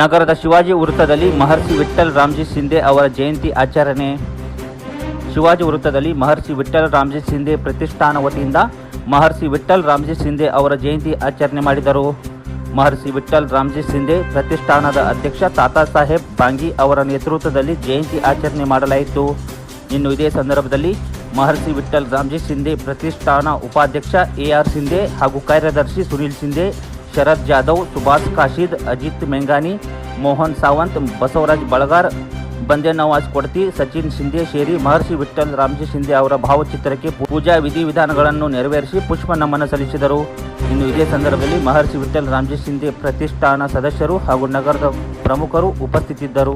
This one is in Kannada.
ನಗರದ ಶಿವಾಜಿ ವೃತ್ತದಲ್ಲಿ ಮಹರ್ಷಿ ವಿಠಲ್ ರಾಮ್ಜಿ ಸಿಂಧೆ ಅವರ ಜಯಂತಿ ಆಚರಣೆ. ಶಿವಾಜಿ ವೃತ್ತದಲ್ಲಿ ಮಹರ್ಷಿ ವಿಠಲ್ ರಾಮ್ಜಿ ಸಿಂಧೆ ಪ್ರತಿಷ್ಠಾನ ವತಿಯಿಂದ ಮಹರ್ಷಿ ವಿಠಲ್ ರಾಮ್ಜಿ ಸಿಂಧೆ ಅವರ ಜಯಂತಿ ಆಚರಣೆ ಮಾಡಿದರು. ಮಹರ್ಷಿ ವಿಠಲ್ ರಾಮ್ಜಿ ಸಿಂಧೆ ಪ್ರತಿಷ್ಠಾನದ ಅಧ್ಯಕ್ಷ ತಾತಾ ಸಾಹೇಬ್ ಬಾಂಗಿ ಅವರ ನೇತೃತ್ವದಲ್ಲಿ ಜಯಂತಿ ಆಚರಣೆ ಮಾಡಲಾಯಿತು. ಇನ್ನು ಇದೇ ಸಂದರ್ಭದಲ್ಲಿ ಮಹರ್ಷಿ ವಿಠಲ್ ರಾಮ್ಜಿ ಸಿಂಧೆ ಪ್ರತಿಷ್ಠಾನ ಉಪಾಧ್ಯಕ್ಷ ಎ ಆರ್ ಸಿಂಧೆ ಹಾಗೂ ಕಾರ್ಯದರ್ಶಿ ಸುನೀಲ್ ಶಿಂದೆ ಶರದ್ ಜಾಧವ್ ಸುಭಾಷ್ ಕಾಶಿದ್ ಅಜಿತ್ ಮೆಂಗಾನಿ ಮೋಹನ್ ಸಾವಂತ್ ಬಸವರಾಜ್ ಬಳಗಾರ್ ಬಂದೆ ನವಾಜ್ ಕೊಡ್ತಿ ಸಚಿನ್ ಶಿಂದೆ ಸೇರಿ ಮಹರ್ಷಿ ವಿಠಲ್ ರಾಮ್ಜಿ ಶಿಂದೆ ಅವರ ಭಾವಚಿತ್ರಕ್ಕೆ ಪೂಜಾ ವಿಧಿವಿಧಾನಗಳನ್ನು ನೆರವೇರಿಸಿ ಪುಷ್ಪ ನಮನ ಸಲ್ಲಿಸಿದರು. ಇನ್ನು ಇದೇ ಸಂದರ್ಭದಲ್ಲಿ ಮಹರ್ಷಿ ವಿಠ್ಠಲ್ ರಾಮ್ಜಿ ಶಿಂದೆ ಪ್ರತಿಷ್ಠಾನ ಸದಸ್ಯರು ಹಾಗೂ ನಗರದ ಪ್ರಮುಖರು ಉಪಸ್ಥಿತಿದ್ದರು.